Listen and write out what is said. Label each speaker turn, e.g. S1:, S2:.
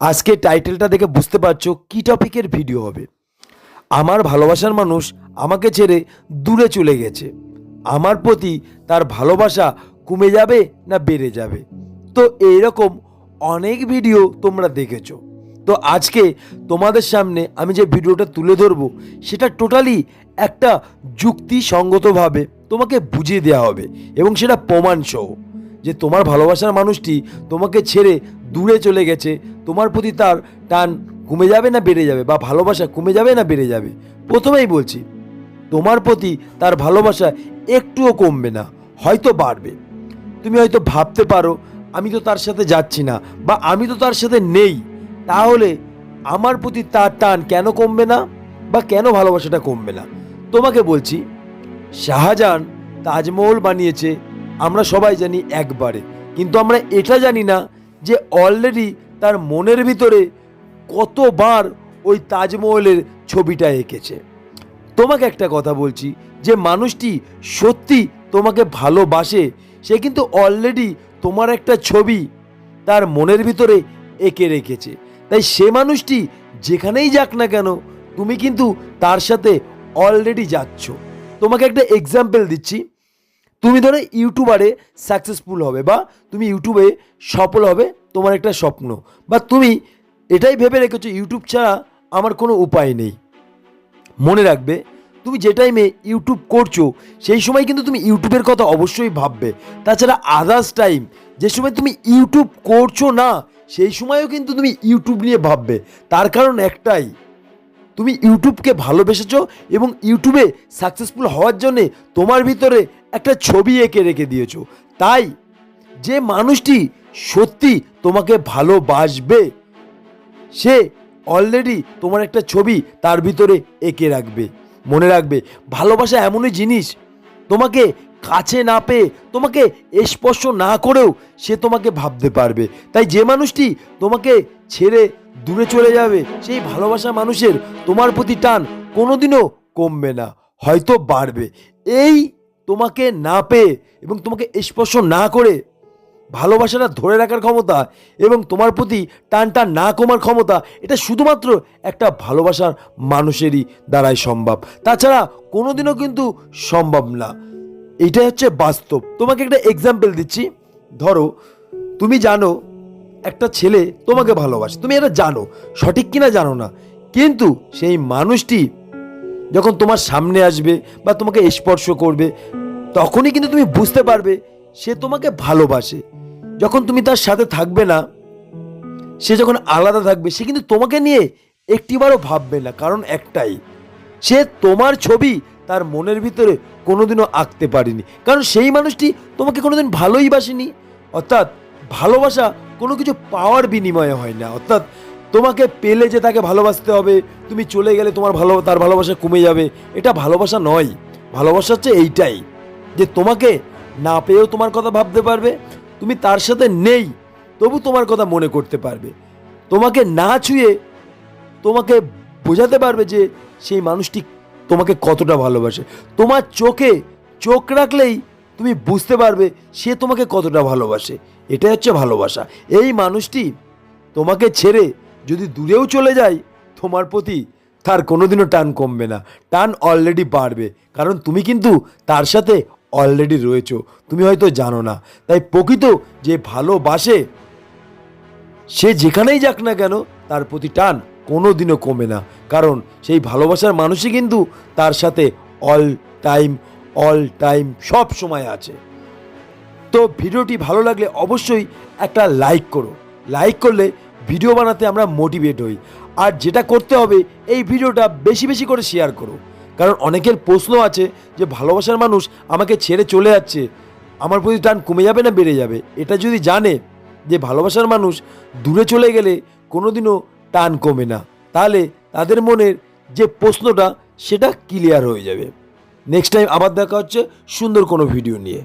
S1: আজকে টাইটেলটা দেখে বুঝতে পারছ কী টপিকের ভিডিও হবে। আমার ভালোবাসার মানুষ আমাকে ছেড়ে দূরে চলে গেছে। আমার প্রতি তার ভালোবাসা কমে যাবে না বেড়ে যাবে। তো এইরকম অনেক ভিডিও তোমরা দেখেছ। তো আজকে তোমাদের সামনে আমি যে ভিডিওটা তুলে ধরবো, সেটা টোটালি একটা যুক্তিসঙ্গতভাবে তোমাকে বুঝিয়ে দেওয়া হবে এবং সেটা প্রমাণ সহ যে তোমার ভালোবাসার মানুষটি তোমাকে ছেড়ে দূরে চলে গেছে। তোমার প্রতি তার টান কমে যাবে না বেড়ে যাবে বা ভালোবাসা কমে যাবে না বেড়ে যাবে? প্রথমেই বলছি, তোমার প্রতি তার ভালোবাসা একটুও কমবে না, হয়তো বাড়বে। তুমি হয়তো ভাবতে পারো, আমি তো তার সাথে যাচ্ছি না বা আমি তো তার সাথে নেই। তাহলে আমার প্রতি তার টান কেন কমবে না বা কেন ভালোবাসাটা কমবে না? তোমাকে বলছি, শাহজাহান তাজমহল বানিয়েছে, আমরা সবাই জানি একবারে। কিন্তু আমরা এটা জানি না যে অলরেডি তার মনের ভিতরে কতবার ওই তাজমহলের ছবিটা এঁকেছে। তোমাকে একটা কথা বলছি, যে মানুষটি সত্যি তোমাকে ভালোবাসে, সে কিন্তু অলরেডি তোমার একটা ছবি তার মনের ভিতরে এঁকে রেখেছে। তাই সে মানুষটি যেখানেই যাক না কেন, তুমি কিন্তু তার সাথে অলরেডি যাচ্ছ। তোমাকে একটা এক্সাম্পল দিচ্ছি। তুমি ধরো ইউটিউবারে সাকসেসফুল হবে বা তুমি ইউটিউবে সফল হবে, তোমার একটা স্বপ্ন। বা তুমি এটাই ভেবে রেখেছো, ইউটিউব ছাড়া আমার কোনো উপায় নেই। মনে রাখবে, তুমি যে টাইমে ইউটিউব করছ, সেই সময় কিন্তু তুমি ইউটিউবের কথা অবশ্যই ভাববে। তাছাড়া আদার্স টাইম যে সময় তুমি ইউটিউব করছ না, সেই সময়ও কিন্তু তুমি ইউটিউব নিয়ে ভাববে। তার কারণ একটাই, তুমি ইউটিউবকে ভালোবেসেছো এবং ইউটিউবে সাকসেসফুল হওয়ার জন্যে তোমার ভিতরে একটা ছবি এঁকে রেখে দিয়েছ। তাই যে মানুষটি সত্যি তোমাকে ভালোবাসবে, সে অলরেডি তোমার একটা ছবি তার ভিতরে এঁকে রাখবে। মনে রাখবে, ভালোবাসা এমনই জিনিস, তোমাকে কাছে না পেয়ে, তোমাকে স্পর্শ না করেও সে তোমাকে ভাবতে পারবে। তাই যে মানুষটি তোমাকে ছেড়ে দূরে চলে যাবে, সেই ভালোবাসা মানুষের তোমার প্রতি টান কোনোদিনও কমবে না, হয়তো বাড়বে। এই তোমাকে না পেয়ে এবং তোমাকে স্পর্শ না করে ভালোবাসাটা ধরে রাখার ক্ষমতা এবং তোমার প্রতি টানটা না কমার ক্ষমতা, এটা শুধুমাত্র একটা ভালোবাসার মানুষেরই দ্বারাই সম্ভব। তাছাড়া কোনোদিনও কিন্তু সম্ভব না। এইটাই হচ্ছে বাস্তব। তোমাকে একটা এক্সাম্পল দিচ্ছি। ধরো, তুমি জানো একটা ছেলে তোমাকে ভালোবাসে। তুমি এটা জানো। সঠিক কিনা জানো না। কিন্তু সেই মানুষটি যখন তোমার সামনে আসবে বা তোমাকে স্পর্শ করবে, তখনই কিন্তু তুমি বুঝতে পারবে সে তোমাকে ভালোবাসে। যখন তুমি তার সাথে থাকবে না, সে যখন আলাদা থাকবে, সে কিন্তু তোমাকে নিয়ে একটিবারও ভাববে না, কারণ একটাই, সে তোমার ছবি তার মনের ভিতরে কোনোদিনও আঁকতে পারেনি। কারণ সেই মানুষটি তোমাকে কোনোদিন ভালোই বাসেনি। অর্থাৎ ভালোবাসা কোনো কিছু পাওয়ার বিনিময়ে হয় না। অর্থাৎ তোমাকে পেলে যে তাকে ভালোবাসতে হবে, তুমি চলে গেলে তোমার ভালো, তার ভালোবাসা কমে যাবে। এটা ভালোবাসা নয়, ভালোবাসা হচ্ছে এইটাই, যে তোমাকে না পেয়েও তোমার কথা ভাবতে পারবে, তুমি তার সাথে নেই, তবু তোমার কথা মনে করতে পারবে। তোমাকে না ছুঁয়ে তোমাকে বোঝাতে পারবে যে সেই মানুষটি তোমাকে কতটা ভালোবাসে। তোমার চোখে চোখ রাখলেই তুমি বুঝতে পারবে সে তোমাকে কতটা ভালোবাসে। এটাই হচ্ছে ভালোবাসা। এই মানুষটি তোমাকে ছেড়ে যদি দূরেও চলে যায় তোমার প্রতি তার কোনোদিনও টান কমবে না। টান অলরেডি বাড়বে। কারণ তুমি কিন্তু তার সাথে অলরেডি রয়েছো। তুমি হয়তো জানো না। তাই প্রকৃত যে ভালোবাসে, সে যেখানেই যাক না কেন, তার প্রতি টান কোনো দিনও কমে না। কারণ সেই ভালোবাসার মানুষই কিন্তু তার সাথে অল টাইম অল টাইম সব সময় আছে। তো ভিডিওটি ভালো লাগলে অবশ্যই একটা লাইক করো। লাইক করলে ভিডিও বানাতে আমরা মোটিভেট হই। আর যেটা করতে হবে, এই ভিডিওটা বেশি বেশি করে শেয়ার করো। কারণ অনেকের প্রশ্ন আছে যে, ভালোবাসার মানুষ আমাকে ছেড়ে চলে যাচ্ছে, আমার প্রতি টান কমে যাবে না বেড়ে যাবে? এটা যদি জানে যে, ভালোবাসার মানুষ দূরে চলে গেলে কোনোদিনও টান কমে না, তাহলে তাদের মনের যে প্রশ্নটা, সেটা ক্লিয়ার হয়ে যাবে। নেক্সট টাইম আবার দেখা হচ্ছে সুন্দর কোনো ভিডিও নিয়ে।